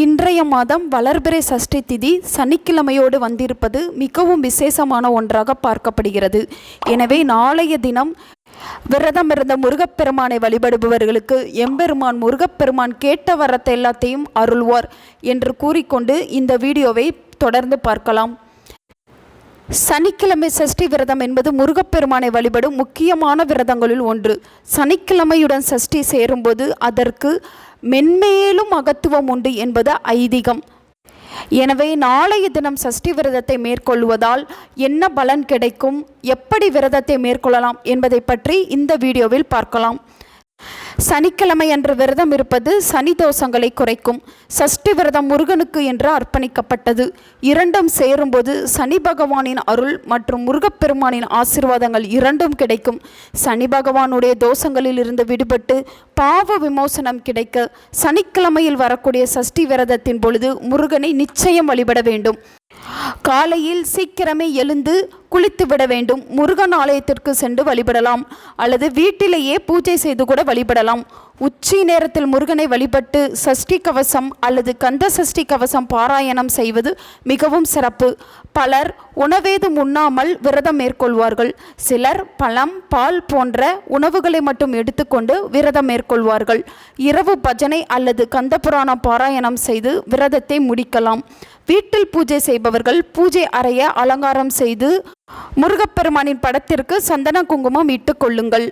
இன்றைய மாதம் வளர்பிறை சஷ்டி திதி சனிக்கிழமையோடு வந்திருப்பது மிகவும் விசேஷமான ஒன்றாக பார்க்கப்படுகிறது. எனவே நாளைய தினம் விரதம் இருந்த முருகப்பெருமானை வழிபடுபவர்களுக்கு எம்பெருமான் முருகப்பெருமான் கேட்ட வரத்தை எல்லாத்தையும் அருள்வார் என்று கூறிக்கொண்டு இந்த வீடியோவை தொடர்ந்து பார்க்கலாம். சனிக்கிழமை சஷ்டி விரதம் என்பது முருகப்பெருமானை வழிபடும் முக்கியமான விரதங்களில் ஒன்று. சனிக்கிழமையுடன் சஷ்டி சேரும்போது அதற்கு மென்மேலும் மகத்துவம் உண்டு என்பது ஐதீகம். எனவே நாளைய தினம் சஷ்டி விரதத்தை மேற்கொள்வதால் என்ன பலன் கிடைக்கும் எப்படி விரதத்தை மேற்கொள்ளலாம் என்பதை பற்றி இந்த வீடியோவில் பார்க்கலாம். சனிக்கிழமை அன்று விரதம் இருப்பது சனி தோஷங்களை குறைக்கும். சஷ்டி விரதம் முருகனுக்கு என்று அர்ப்பணிக்கப்பட்டது. இரண்டும் சேரும்போது சனி பகவானின் அருள் மற்றும் முருகப்பெருமானின் ஆசிர்வாதங்கள் இரண்டும் கிடைக்கும். சனி பகவானுடைய தோஷங்களில் இருந்து விடுபட்டு பாவ விமோசனம் கிடைக்க சனிக்கிழமையில் வரக்கூடிய சஷ்டி விரதத்தின் பொழுது முருகனை நிச்சயம் வழிபட வேண்டும். காலையில் சீக்கிரமே எழுந்து குளித்து விட வேண்டும். முருகன் ஆலயத்திற்கு சென்று வழிபடலாம். அல்லது வீட்டிலேயே பூஜை செய்து கூட வழிபடலாம். உச்சி நேரத்தில் முருகனை வழிபட்டு சஷ்டி கவசம் அல்லது கந்த சஷ்டி கவசம் பாராயணம் செய்வது மிகவும் சிறப்பு. பலர் உணவேதும் உண்ணாமல் விரதம் மேற்கொள்வார்கள். சிலர் பழம் பால் போன்ற உணவுகளை மட்டும் எடுத்துக்கொண்டு விரதம் மேற்கொள்வார்கள். இரவு பஜனை அல்லது கந்த புராணம் பாராயணம் செய்து விரதத்தை முடிக்கலாம். வீட்டில் பூஜை செய்பவர்கள் பூஜை அறைய அலங்காரம் செய்து முருகப்பெருமானின் படத்திற்கு சந்தன குங்குமம் இட்டு கொள்ளுங்கள்.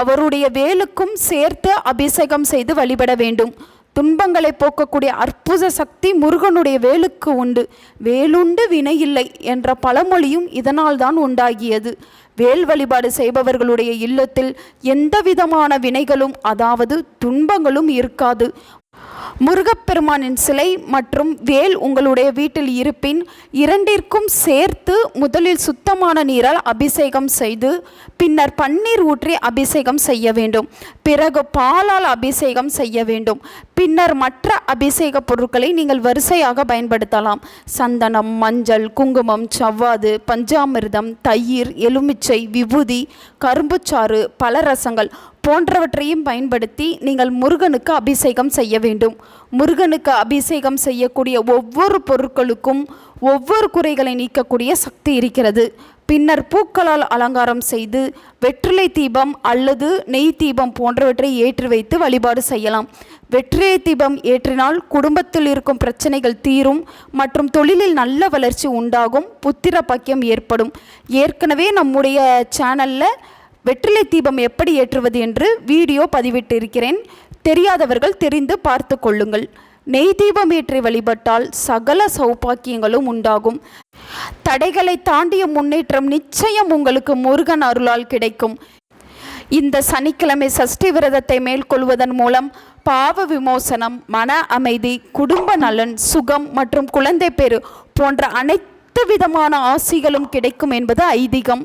அவருடைய வேலுக்கும் சேர்த்து அபிஷேகம் செய்து வழிபட வேண்டும். துன்பங்களை போக்கக்கூடிய அற்புத சக்தி முருகனுடைய வேலுக்கு உண்டு. வேலுண்டு வினையில்லை என்ற பழமொழியும் இதனால் தான் உண்டாகியது. வேல் வழிபாடு செய்பவர்களுடைய இல்லத்தில் எந்த விதமான வினைகளும் அதாவது துன்பங்களும் இருக்காது. முருகப்பெருமானின் சிலை மற்றும் வேல் உங்களுடைய வீட்டில் இருப்பின் இரண்டிற்கும் சேர்த்து முதலில் சுத்தமான நீரால் அபிஷேகம் செய்து பின்னர் பன்னீர் ஊற்றி அபிஷேகம் செய்ய வேண்டும். பிறகு பாலால் அபிஷேகம் செய்ய வேண்டும். பின்னர் மற்ற அபிஷேக பொருட்களை நீங்கள் வரிசையாக பயன்படுத்தலாம். சந்தனம் மஞ்சள் குங்குமம் சவ்வாது பஞ்சாமிர்தம் தயிர் எலுமிச்சை விபூதி கரும்புச்சாறு பலரசங்கள் போன்றவற்றையும் பயன்படுத்தி நீங்கள் முருகனுக்கு அபிஷேகம் செய்ய வேண்டும். முருகனுக்கு அபிஷேகம் செய்யக்கூடிய ஒவ்வொரு பொருட்களுக்கும் ஒவ்வொரு குறைகளை நீக்கக்கூடிய சக்தி இருக்கிறது. பின்னர் பூக்களால் அலங்காரம் செய்து வெற்றிலை தீபம் அல்லது நெய் தீபம் போன்றவற்றை ஏற்றி வைத்து வழிபாடு செய்யலாம். வெற்றிலை தீபம் ஏற்றினால் குடும்பத்தில் இருக்கும் பிரச்சனைகள் தீரும் மற்றும் தொழிலில் நல்ல வளர்ச்சி உண்டாகும். புத்திர பாக்கியம் ஏற்படும். ஏற்கனவே நம்முடைய சேனலில் வெற்றிலை தீபம் எப்படி ஏற்றுவது என்று வீடியோ பதிவிட்டிருக்கிறேன். தெரியாதவர்கள் தெரிந்து பார்த்து கொள்ளுங்கள். நெய் தீபம் ஏற்றி வழிபட்டால் சகல சௌபாக்கியங்களும் உண்டாகும். தடைகளை தாண்டிய முன்னேற்றம் நிச்சயம் உங்களுக்கு முருகன் அருளால் கிடைக்கும். இந்த சனிக்கிழமை சஷ்டி விரதத்தை மேற்கொள்வதன் மூலம் பாவ விமோசனம் மன அமைதி குடும்ப நலன் சுகம் மற்றும் குழந்தை பேறு போன்ற அனைத்து விதமான ஆசிகளும் கிடைக்கும் என்பது ஐதீகம்.